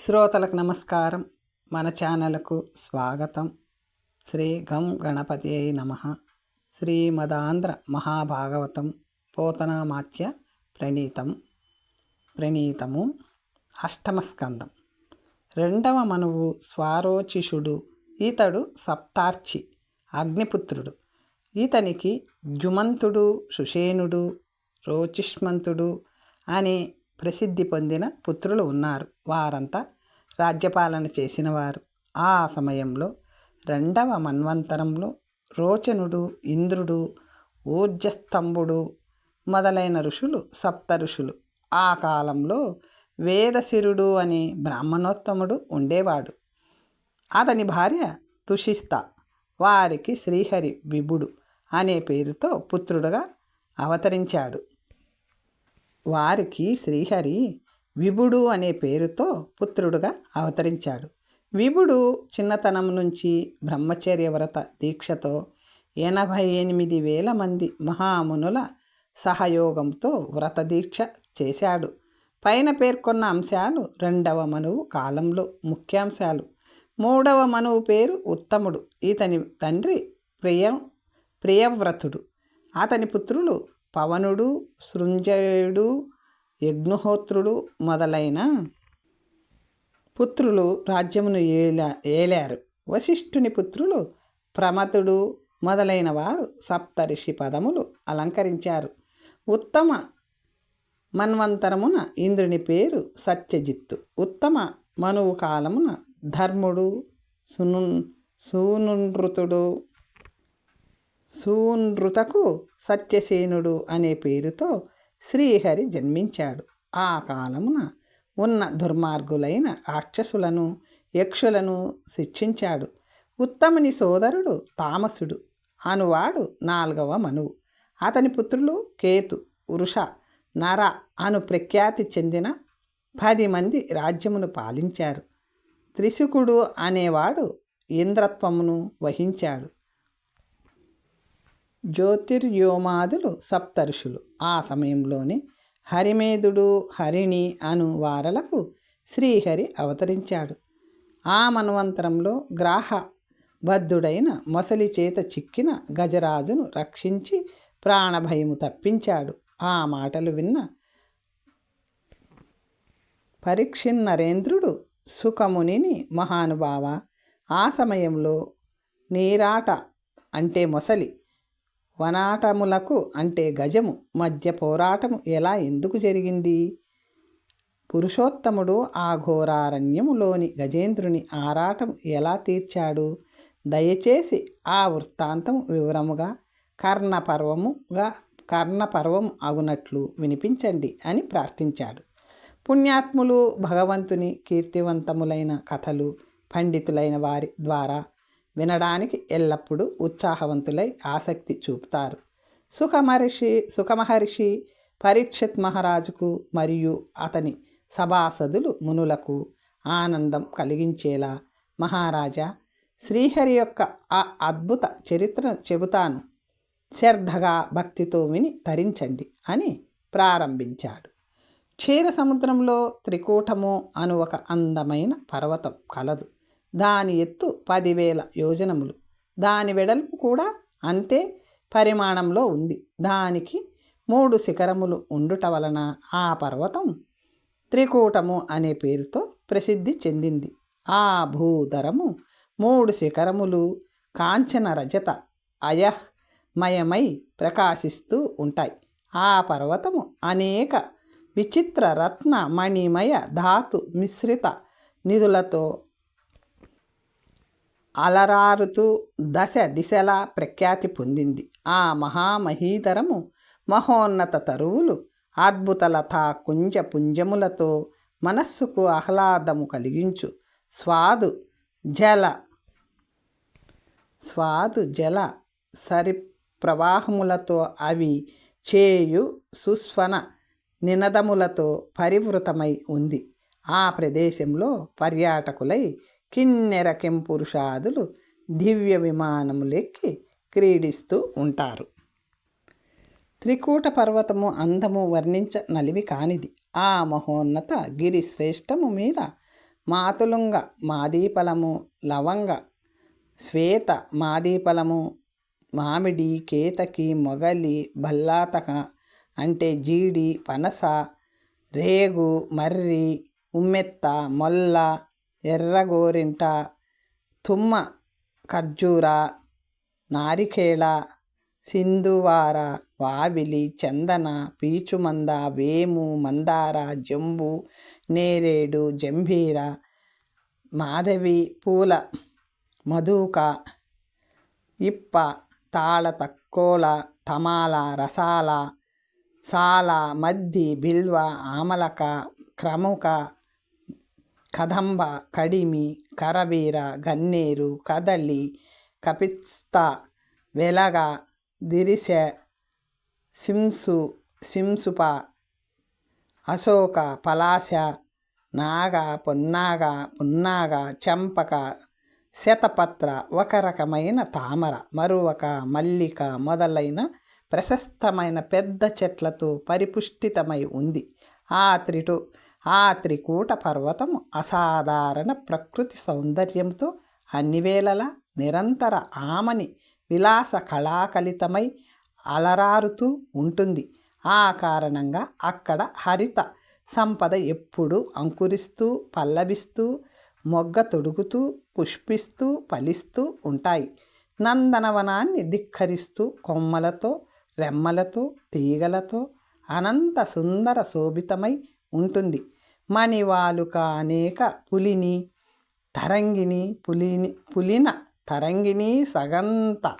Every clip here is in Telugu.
శ్రోతలకు నమస్కారం. మన ఛానల్కు స్వాగతం. శ్రీ గం గణపతి అయి నమ. శ్రీమదాంధ్ర మహాభాగవతం పోతనామాత్య ప్రణీతం. ప్రణీతము అష్టమస్కందం. రెండవ మనువు స్వారోచిషుడు. ఈతడు సప్తార్చి అగ్నిపుత్రుడు. ఈతనికి జుమంతుడు సుషేనుడు రోచిష్మంతుడు అనే ప్రసిద్ధి పొందిన పుత్రులు ఉన్నారు. వారంతా రాజ్యపాలన చేసినవారు. ఆ సమయంలో రెండవ మన్వంతరంలో రోచనుడు ఇంద్రుడు ఊర్జస్తంభుడు మొదలైన ఋషులు సప్త ఋషులు. ఆ కాలంలో వేదశిరుడు అనే బ్రాహ్మణోత్తముడు ఉండేవాడు. అతని భార్య తుషిస్త వారికి శ్రీహరి విభుడు అనే పేరుతో పుత్రుడుగా అవతరించాడు. వారికి శ్రీహరి విభుడు అనే పేరుతో పుత్రుడుగా అవతరించాడు. విభుడు చిన్నతనం నుంచి బ్రహ్మచర్య వ్రత దీక్షతో ఎనభై ఎనిమిది వేల మంది మహామునుల సహయోగంతో వ్రత దీక్ష చేశాడు. పైన పేర్కొన్న అంశాలు రెండవ మనువు కాలంలో ముఖ్యాంశాలు. మూడవ మనువు పేరు ఉత్తముడు. ఇతని తండ్రి ప్రియ ప్రియవ్రతుడు. అతని పుత్రులు పవనుడు సృంజయుడు యజ్ఞహోత్రుడు మొదలైన పుత్రులు రాజ్యమును ఏలా ఏలారు. వశిష్ఠుని పుత్రులు ప్రమతుడు మొదలైన వారు సప్తరిషి పదములు అలంకరించారు. ఉత్తమ మన్వంతరమున ఇంద్రుని పేరు సత్యజిత్తు. ఉత్తమ మనువు కాలమున ధర్ముడు సును సూనునృతుడు సూనృతకు సత్యసేనుడు అనే పేరుతో శ్రీహరి జన్మించాడు. ఆ కాలమున ఉన్న దుర్మార్గులైన రాక్షసులను యక్షులను శిక్షించాడు. ఉత్తముని సోదరుడు తామసుడు. అనువాడు నాలుగవ మనువు. అతని పుత్రులు కేతు వృష నర అను ప్రఖ్యాతి చెందిన పది మంది రాజ్యమును పాలించారు. త్రిశుకుడు అనేవాడు ఇంద్రత్వమును వహించాడు. జ్యోతిర్యోమాదులు సప్తర్షులు ఆ సమయంలోనే హరిమేధుడు హరిణి అను వారలకు శ్రీహరి అవతరించాడు. ఆ మన్వంతరంలో గ్రాహ బద్ధుడైన మొసలి చేత చిక్కిన గజరాజును రక్షించి ప్రాణభయము తప్పించాడు. ఆ మాటలు విన్న పరీక్షిన్నరేంద్రుడు సుఖమునిని మహానుభావ ఆ సమయంలో నీరాట అంటే మొసలి వనాటములకు అంటే గజము మధ్య పోరాటము ఎలా ఎందుకు జరిగింది? పురుషోత్తముడు ఆ ఘోరారణ్యములోని గజేంద్రుని ఆరాటం ఎలా తీర్చాడు? దయచేసి ఆ వృత్తాంతం వివరముగా కర్ణపర్వముగా కర్ణపర్వం అగునట్లు వినిపించండి అని ప్రార్థించాడు. పుణ్యాత్ములు భగవంతుని కీర్తివంతములైన కథలు పండితులైన వారి ద్వారా వినడానికి ఎల్లప్పుడూ ఉత్సాహవంతులై ఆసక్తి చూపుతారు. సుఖమహర్షి సుఖమహర్షి పరీక్షిత్ మహారాజుకు మరియు అతని సభాసదులు మునులకు ఆనందం కలిగించేలా మహారాజా శ్రీహరి యొక్క ఆ అద్భుత చరిత్రను చెబుతాను. శ్రద్ధగా భక్తితో విని తరించండి అని ప్రారంభించాడు. క్షీర సముద్రంలో త్రికూటము అను ఒక అందమైన పర్వతం కలదు. దాని ఎత్తు పదివేల యోజనములు. దాని వెడల్పు కూడా అంతే పరిమాణంలో ఉంది. దానికి మూడు శిఖరములు ఉండుట వలన ఆ పర్వతం త్రికూటము అనే పేరుతో ప్రసిద్ధి చెందింది. ఆ భూధరము మూడు శిఖరములు కాంచన రజత అయమయమై ప్రకాశిస్తూ ఉంటాయి. ఆ పర్వతము అనేక విచిత్ర రత్న మణిమయ ధాతు మిశ్రిత నిధులతో అలరారుతూ దశ దిశలా ప్రఖ్యాతి పొందింది. ఆ మహామహీధరము మహోన్నత తరువులు అద్భుత లతా కుంజ పుంజములతో మనస్సుకు ఆహ్లాదము కలిగించు. స్వాదు జల స్వాదు జల సరి ప్రవాహములతో అవి చేయు సుస్వన నినదములతో పరివృతమై ఉంది. ఆ ప్రదేశంలో పర్యాటకులై కిన్నెర కెంపురుషాదులు దివ్య విమానములెక్కి క్రీడిస్తూ ఉంటారు. త్రికూట పర్వతము అందము వర్ణించ నలివి కానిది. ఆ మహోన్నత గిరి శ్రేష్టము మీద మాతులుంగ మాదీపలము లవంగ శ్వేత మాదీపలము మామిడి కేతకి మొగలి బల్లాతక అంటే జీడి పనస రేగు మర్రి ఉమ్మెత్త మొల్ల ఎర్రగోరింట తుమ్మ ఖర్జూర నారికేళ సింధువార వావిలి చందన పీచుమంద వేము మందార జంబు నేరేడు జంభీర మాధవి పూల మధుక ఇప్ప తాళ తక్కోల తమాల రసాల సాల మద్ది బిల్వ ఆమలక క్రముక కదంబ కడిమి కరవీర గన్నేరు కదలి కపిత్స్త వెలగ దిరిశ సింసు సింసుప అశోక పలాశ నాగ పొన్నాగ పున్నాగ చంపక శతపత్ర ఒక రకమైన తామర మరొక మల్లిక మొదలైన ప్రశస్తమైన పెద్ద చెట్లతో పరిపుష్టితమై ఉంది. ఆ త్రిటు ఆ త్రికూట పర్వతం అసాధారణ ప్రకృతి సౌందర్యంతో అన్ని వేళలా నిరంతర ఆమని విలాస కళాకలితమై అలరారుతూ ఉంటుంది. ఆ కారణంగా అక్కడ హరిత సంపద ఎప్పుడూ అంకురిస్తూ పల్లవిస్తూ మొగ్గ తొడుగుతూ పుష్పిస్తూ ఫలిస్తూ ఉంటాయి. నందనవనాన్ని ధిక్కరిస్తూ కొమ్మలతో రెమ్మలతో తీగలతో అనంత సుందర శోభితమై ఉంటుంది. మణివాలుక అనేక పులిని తరంగిణి పులిని పులిన తరంగిణి సగంత.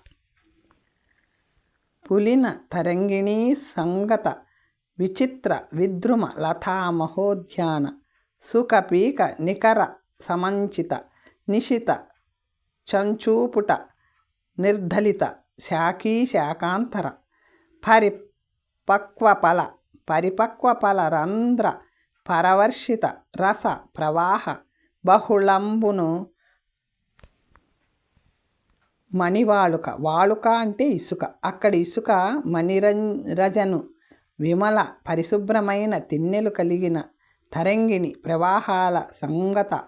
పులిన తరంగిణి సంగత విచిత్ర విద్రుమ లతా మహోద్యాన సుఖపీక నికర సమంచిత నిశిత చంచూపుట నిర్ధలిత శాఖీ శాకాంతర పరిపక్వఫల పరిపక్వఫల రంధ్ర పరవర్షిత రస ప్రవాహ బహుళంబును మణివాళుక. వాళుక అంటే ఇసుక. అక్కడ ఇసుక మణిరంజను విమల పరిశుభ్రమైన తిన్నెలు కలిగిన తరంగిణి ప్రవాహాల సంగత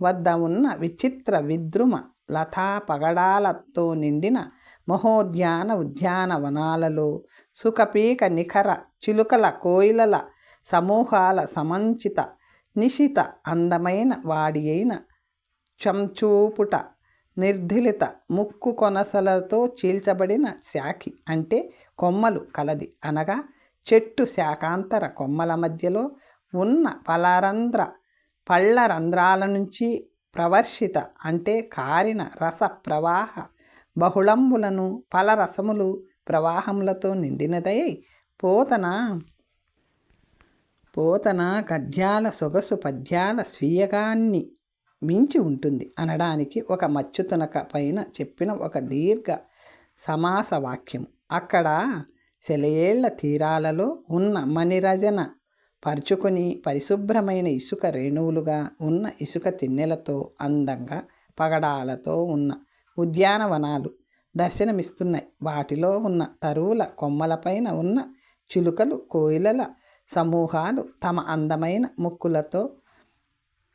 వద్ద ఉన్న విచిత్ర విద్రుమ లతా పగడాలతో నిండిన మహోద్యాన ఉద్యానవనాలలో సుఖపీక నిఖర చిలుకల కోయిలల సమూహాల సమంచిత నిశిత అందమైన వాడి అయిన చంచూపుట నిర్ధిలిత ముక్కు కొనసలతో చీల్చబడిన శాఖి అంటే కొమ్మలు కలది. అనగా చెట్టు శాకాంతర కొమ్మల మధ్యలో ఉన్న ఫలరంధ్ర పళ్ళ రంధ్రాల నుంచి ప్రవర్షిత అంటే కారిన రస ప్రవాహ బహుళంబులను ఫలరసములు ప్రవాహములతో నిండినదై పోతన? పోతన? గద్యాల సొగసు పద్యాల స్వీయగాన్ని మించి ఉంటుంది అనడానికి ఒక మచ్చుతునక పైన చెప్పిన ఒక దీర్ఘ సమాస వాక్యం అక్కడ సెలయేళ్ళ తీరాలలో ఉన్న మణిరజన పరుచుకొని పరిశుభ్రమైన ఇసుక రేణువులుగా ఉన్న ఇసుక తిన్నెలతో అందంగా పగడాలతో ఉన్న ఉద్యానవనాలు దర్శనమిస్తున్నాయి. వాటిలో ఉన్న తరువుల కొమ్మలపైన ఉన్న చిలుకలు కోయిలల సమూహాలు తమ అందమైన ముక్కులతో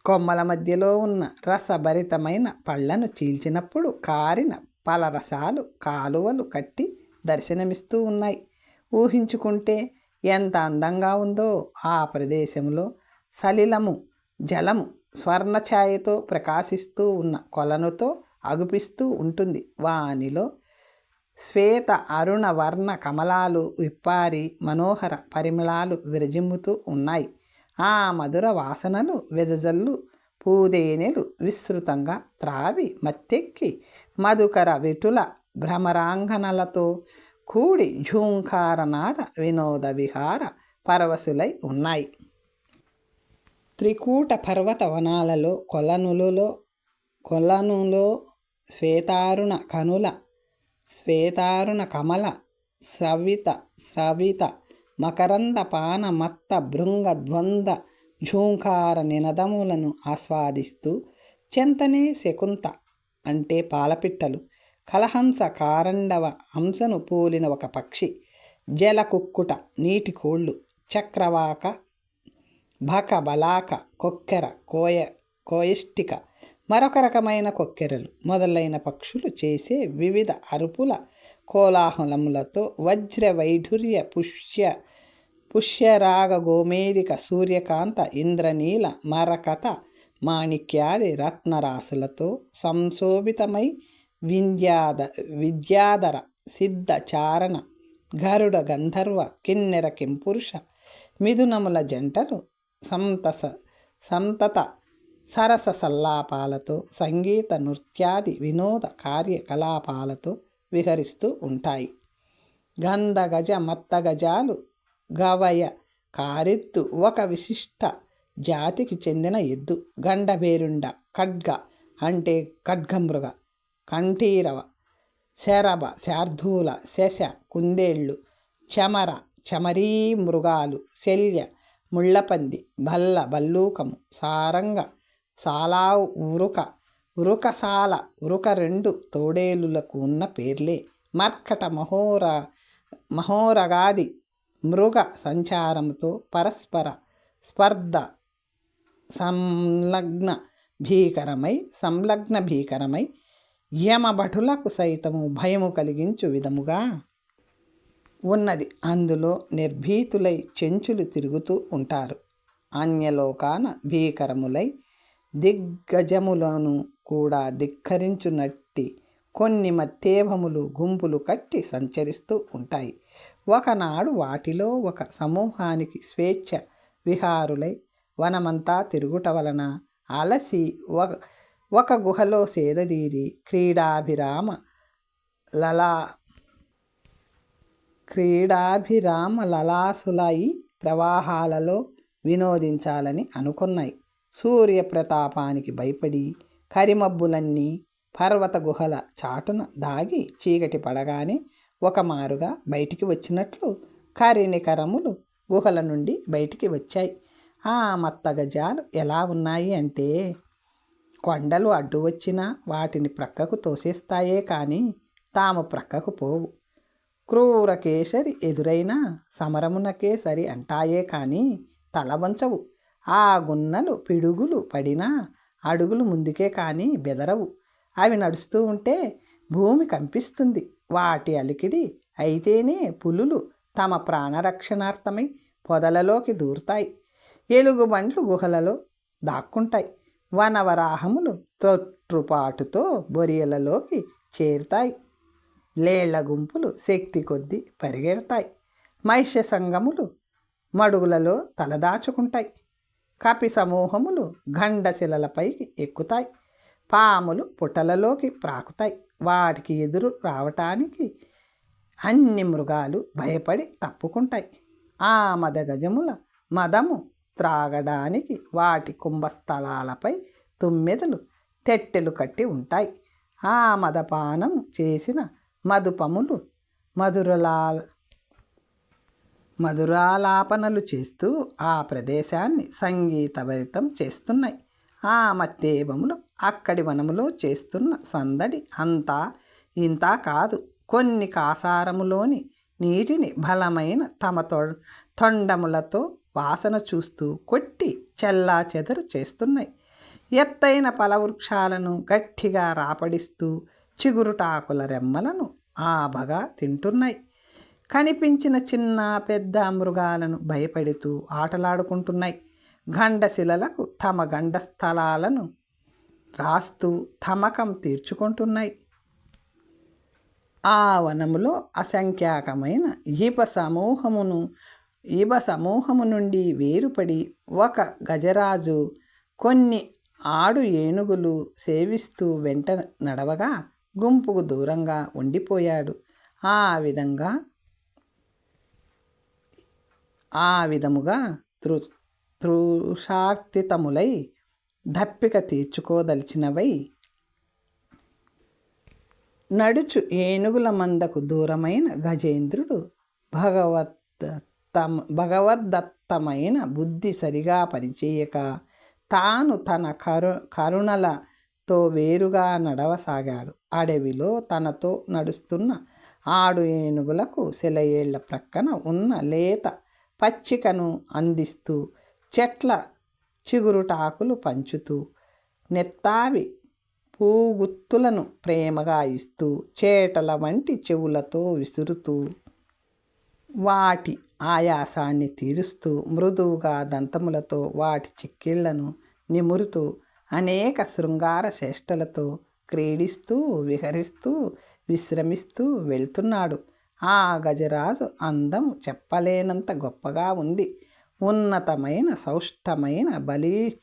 కొమ్మల మధ్యలో ఉన్న రసభరితమైన పళ్ళను చీల్చినప్పుడు కారిన పలరసాలు కాలువలు కట్టి దర్శనమిస్తూ ఉన్నాయి. ఊహించుకుంటే ఎంత అందంగా ఉందో ఆ ప్రదేశంలో సలిలము జలము స్వర్ణఛాయతో ప్రకాశిస్తూ ఉన్న కొలనుతో అగుపిస్తూ ఉంటుంది. వానిలో శ్వేత అరుణ వర్ణ కమలాలు విప్పారి మనోహర పరిమళాలు విరజిమ్ముతూ ఉన్నాయి. ఆ మధుర వాసనలు వెదజల్లు పూదేనెలు విస్తృతంగా త్రావి మత్తెక్కి మధుకర విటుల భ్రమరాంగనలతో కూడి ఝూంకారనాద వినోద విహార పరవశులై ఉన్నాయి. త్రికూట పర్వత వనాలలో కొలనులలో కొలనులో శ్వేతారుణ కనుల శ్వేతారుణ కమల స్రవిత స్రవిత మకరంద పాన మత్త భృంగ ద్వంద్వ ఝూంకార నినదములను ఆస్వాదిస్తూ చెంతనే శకుంత అంటే పాలపిట్టలు కలహంస కారండవ హంసను పోలిన ఒక పక్షి జలకుక్కుట నీటి కోళ్ళు చక్రవాక భక బలాక కొక్కెర కోయ కోయిష్టిక మరొక రకమైన కొక్కెరలు. మొదలైన పక్షులు చేసే వివిధ అరుపుల కోలాహలములతో వజ్ర వైఢుర్య పుష్య పుష్యరాగ గోమేదిక సూర్యకాంత ఇంద్రనీల మరకత మాణిక్యాది రత్నరాశులతో సంశోభితమై వింధ్యాద విద్యాధర సిద్ధ చారణ గరుడ గంధర్వ కిన్నెర కింపురుష మిథునముల జంటలు సంతస సంతత సరస సల్లాపాలతో సంగీత నృత్యాది వినోద కార్యకలాపాలతో విహరిస్తూ ఉంటాయి. గంధగజ మత్తగజాలు గవయ కారెత్తు ఒక విశిష్ట జాతికి చెందిన ఎద్దు. గండబేరుండ ఖడ్గ అంటే ఖడ్గమృగ కంఠీరవ శరభ శార్ధూల శశ కుందేళ్ళు చమర చమరీ మృగాలు శల్య ముళ్ళపంది బల్ల బల్లూకము సారంగ సాలా ఉరుక ఉరుకసాల ఉరుక రెండు తోడేలులకు ఉన్న పేర్లే. మర్కట మహోర మహోరగాది మృగ సంచారంతో పరస్పర స్పర్ధ సంలగ్న భీకరమై సంలగ్న భీకరమై యమభటులకు సైతము భయము కలిగించు విధముగా ఉన్నది. అందులో నిర్భీతులై చెంచులు తిరుగుతూ ఉంటారు. అన్యలోకాన భీకరములై దిగ్గజములను కూడా ధిక్కరించునట్టి కొన్ని మత్తేభములు గుంపులు కట్టి సంచరిస్తూ ఉంటాయి. ఒకనాడు వాటిలో ఒక సమూహానికి స్వేచ్ఛ విహారులై వనమంతా తిరుగుట వలన అలసి ఒక ఒక గుహలో సేదదీరి క్రీడాభిరామ లలా క్రీడాభిరామ లలాసులై ప్రవాహాలలో వినోదించాలని అనుకున్నాయి. సూర్యప్రతాపానికి భయపడి కరిమబ్బులన్నీ పర్వత గుహల చాటున దాగి చీకటి పడగానే ఒక మారుగా బయటికి వచ్చినట్లు కరినికరములు గుహల నుండి బయటికి వచ్చాయి. ఆ మత్తగజాలు ఎలా ఉన్నాయి అంటే కొండలు అడ్డు వచ్చినా వాటిని ప్రక్కకు తోసేస్తాయే కానీ తాము ప్రక్కకు పోవు. క్రూర కేసరి ఎదురైనా సమరమునకే సరి అంటాయే కానీ తల వంచవు. ఆ గున్నలు పిడుగులు పడినా అడుగులు ముందుకే కానీ బెదరవు. అవి నడుస్తూ ఉంటే భూమి కంపిస్తుంది. వాటి అలికిడి అయితేనే పులులు తమ ప్రాణరక్షణార్థమై పొదలలోకి దూరుతాయి. ఎలుగుబండ్లు గుహలలో దాక్కుంటాయి. వనవరాహములు తొట్టుపాటుతో బొరియలలోకి చేరుతాయి. లేళ్ళ గుంపులు శక్తి కొద్దీ పరిగెడతాయి. మహిష సంగములు మడుగులలో తలదాచుకుంటాయి. కపి సమూహములు గండశిలలపైకి ఎక్కుతాయి. పాములు పుటలలోకి ప్రాకుతాయి. వాటికి ఎదురు రావటానికి అన్ని మృగాలు భయపడి తప్పుకుంటాయి. ఆ మదగజముల మదము త్రాగడానికి వాటి కుంభస్థలాలపై తుమ్మెదలు తెట్టెలు కట్టి ఉంటాయి. ఆ మదపానం చేసిన మధుపములు మధురలా మధురాలాపనలు చేస్తూ ఆ ప్రదేశాన్ని సంగీతభరితం చేస్తున్నాయి. ఆ మత్తేబములు అక్కడి వనములో చేస్తున్న సందడి అంతా ఇంతా కాదు. కొన్ని కాసారములోని నీటిని బలమైన తమ తొ తొండములతో వాసన చూస్తూ కొట్టి చెల్లా చెదరు చేస్తున్నాయి. ఎత్తైన ఫలవృక్షాలను గట్టిగా రాపడిస్తూ చిగురుటాకుల రెమ్మలను ఆబగా తింటున్నాయి. కనిపించిన చిన్న పెద్ద మృగాలను భయపెడుతూ ఆటలాడుకుంటున్నాయి. గండశిలలకు తమ గండ స్థలాలను రాస్తూ తమకం తీర్చుకుంటున్నాయి. ఆ వనములో అసంఖ్యాకమైన ఈప సమూహమును ఈప సమూహము నుండి వేరుపడి ఒక గజరాజు కొన్ని ఆడు ఏనుగులు సేవిస్తూ వెంట నడవగా గుంపుకు దూరంగా ఉండిపోయాడు. ఆ విధంగా ఆ విధముగా తృ తృషార్తితములై దప్పిక తీర్చుకోదలిచినవై నడుచు ఏనుగుల మందకు దూరమైన గజేంద్రుడు భగవద్దత్త భగవద్దత్తమైన బుద్ధి సరిగా పనిచేయక తాను తన కరు కరుణలతో వేరుగా నడవసాగాడు. అడవిలో తనతో నడుస్తున్న ఆడు ఏనుగులకు సెలయేళ్ళ ప్రక్కన ఉన్న లేత పచ్చికను అందిస్తూ చెట్ల చిగురుటాకులు పంచుతూ నెత్తావి పూగుత్తులను ప్రేమగా ఇస్తూ చేటల వంటి చెవులతో విసురుతూ వాటి ఆయాసాన్ని తీరుస్తూ మృదువుగా దంతములతో వాటి చిక్కిళ్ళను నిమురుతూ అనేక శృంగార చేష్టలతో క్రీడిస్తూ విహరిస్తూ విశ్రమిస్తూ వెళ్తున్నాడు. ఆ గజరాజు అందం చెప్పలేనంత గొప్పగా ఉంది. ఉన్నతమైన సౌష్టమైన బలి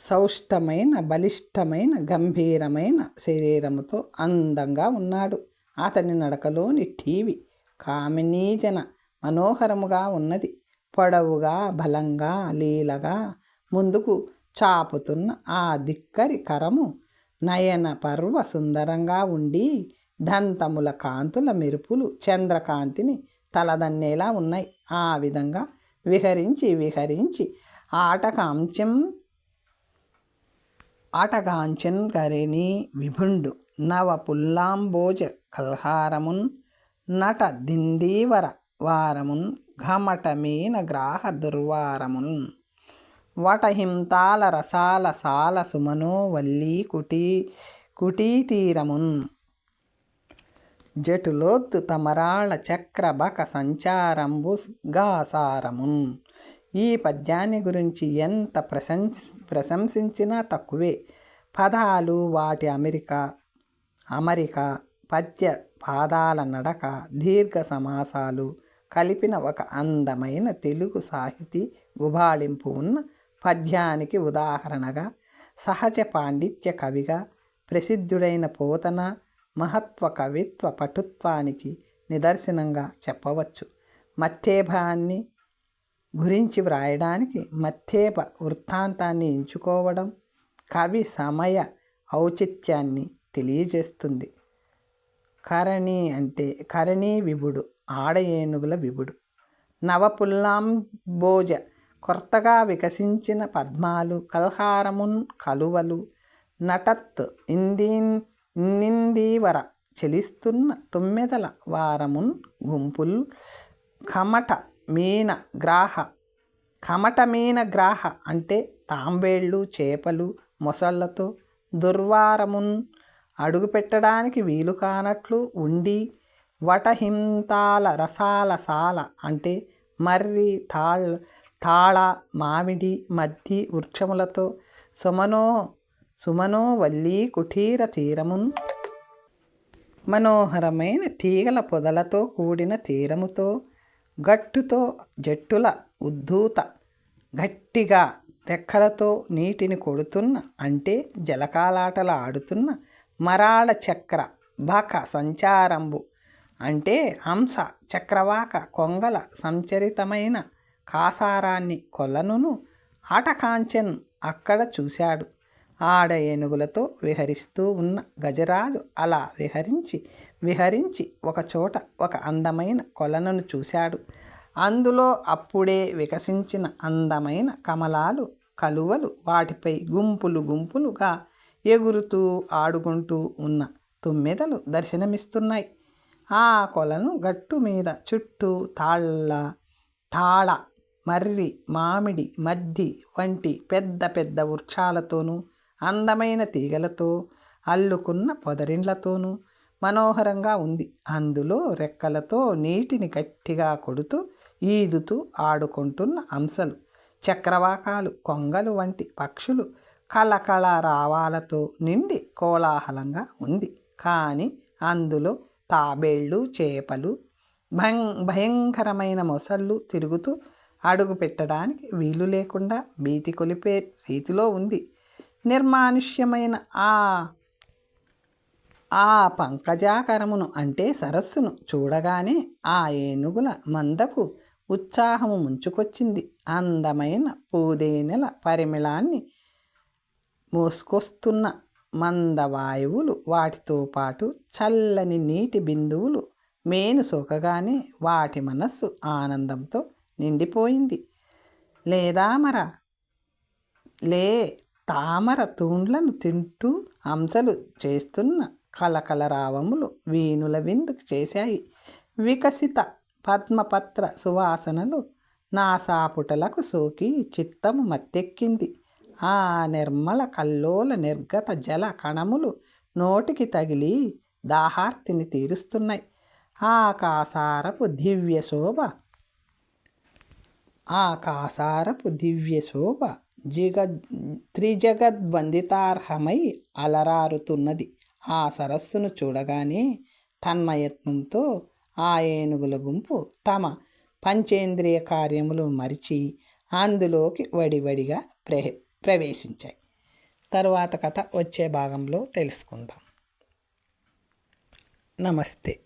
సౌష్టమైన బలిష్టమైన గంభీరమైన శరీరముతో అందంగా ఉన్నాడు. అతని నడకలోని టీవీ కామినీజన మనోహరముగా ఉన్నది. పొడవుగా బలంగా లీలగా ముందుకు చాపుతున్న ఆ దిక్కరి కరము నయన పర్వ సుందరంగా ఉండి దంతముల కాంతుల మెరుపులు చంద్రకాంతిని తలదన్నేలా ఉన్నాయి. ఆ విధంగా విహరించి విహరించి ఆటకాంచం ఆటగాంచన్ కరిణి విభుండు నవ పుల్లాంబోజ కల్హారమున్ నట దిందీవర వారమున్ ఘమటమీన గ్రాహ దుర్వారమున్. వటహింతాల రసాల సాల సుమనో వల్లీ కుటీ కుటీతీరమున్. జటులోత్తు తమరాళ చక్రబక సంచారంబు గాసారమున్. ఈ పద్యాన్ని గురించి ఎంత ప్రశంసి ప్రశంసించినా తక్కువే. పదాలు వాటి అమెరికా అమరిక పద్య పాదాల నడక దీర్ఘ సమాసాలు కలిపిన ఒక అందమైన తెలుగు సాహితీ గుబాళింపు ఉన్న పద్యానికి ఉదాహరణగా సహజ పాండిత్య కవిగా ప్రసిద్ధుడైన పోతన మహత్వ కవిత్వ పటుత్వానికి నిదర్శనంగా చెప్పవచ్చు. మత్తేభాన్ని గురించి వ్రాయడానికి మత్తేప వృత్తాంతాన్ని ఎంచుకోవడం కవి సమయ ఔచిత్యాన్ని తెలియజేస్తుంది. కరణి అంటే కరణీ విభుడు ఆడ ఏనుగుల విభుడు. నవపుల్లాంబోజ కొత్తగా వికసించిన పద్మాలు కల్హారమున్ కలువలు నటత్ ఇందీన్ నిందీవర చెలిస్తున్న తొమ్మిదల వారమున్ గుంపుల్ కమట మీన గ్రాహ కమట మీన గ్రాహ అంటే తాంబేళ్ళు చేపలు మొసళ్ళతో దుర్వారమున్ అడుగుపెట్టడానికి వీలు కానట్లు ఉండి వటహింతాల రసాల సాల అంటే మర్రి తాళ తాళ మామిడి మద్ది వృక్షములతో సుమనో సుమనోవల్లీ కుటీర తీరమున్. మనోహరమైన తీగల పొదలతో కూడిన తీరముతో గట్టుతో జట్టుల ఉద్ధూత గట్టిగా రెక్కలతో నీటిని కొడుతున్న అంటే జలకాలాటలు ఆడుతున్న మరాళ చక్ర బక సంచారంబు అంటే హంస చక్రవాక కొంగల సంచరితమైన కాసారాన్ని కొలనును ఆటకాంచెన్ అక్కడ చూశాడు. ఆడ ఏనుగులతో విహరిస్తూ ఉన్న గజరాజు అలా విహరించి విహరించి ఒకచోట ఒక అందమైన కొలను చూశాడు. అందులో అప్పుడే వికసించిన అందమైన కమలాలు కలువలు వాటిపై గుంపులు గుంపులుగా ఎగురుతూ ఆడుకుంటూ ఉన్న తుమ్మెదలు దర్శనమిస్తున్నాయి. ఆ కొలను గట్టు మీద చుట్టూ తాళ్ళ తాళ మర్రి మామిడి మద్ది వంటి పెద్ద పెద్ద వృక్షాలతోనూ అందమైన తీగలతో అల్లుకున్న పొదరిండ్లతోనూ మనోహరంగా ఉంది. అందులో రెక్కలతో నీటిని గట్టిగా కొడుతూ ఈదుతూ ఆడుకుంటున్న అంశలు చక్రవాకాలు కొంగలు వంటి పక్షులు కళకళ రావాలతో నిండి కోలాహలంగా ఉంది. కానీ అందులో తాబేళ్ళు చేపలు భయం భయంకరమైన మొసళ్ళు తిరుగుతూ అడుగు పెట్టడానికి వీలు లేకుండా భీతి కొలిపే రీతిలో ఉంది. నిర్మానుష్యమైన ఆ ఆ పంకజాకరమును అంటే సరస్సును చూడగానే ఆ ఏనుగుల మందకు ఉత్సాహము ముంచుకొచ్చింది. అందమైన పూదేనెల పరిమళాన్ని మోసుకొస్తున్న మంద వాయువులు వాటితో పాటు చల్లని నీటి బిందువులు మేను సోకగానే వాటి మనస్సు ఆనందంతో నిండిపోయింది. లేదా మర లే తామర తూండ్లను తింటూ అంశలు చేస్తున్న కలకలరావములు వీణుల విందుకు చేశాయి. వికసిత పద్మపత్ర సువాసనలు నా సాపుటలకు సోకి చిత్తము మత్తెక్కింది. ఆ నిర్మల కల్లోల నిర్గత జల కణములు నోటికి తగిలి దాహార్తిని తీరుస్తున్నాయి. ఆకాశారపు దివ్య శోభ ఆకాశారపు దివ్య శోభ జిగ త్రిజగద్వందితార్హమై అలరారుతున్నది. ఆ సరస్సును చూడగానే తన్మయత్నంతో ఆ ఏనుగుల గుంపు తమ పంచేంద్రియ కార్యములు మరిచి అందులోకి వడివడిగా ప్రే ప్రవేశించాయి. తరువాత కథ వచ్చే భాగంలో తెలుసుకుందాం. నమస్తే.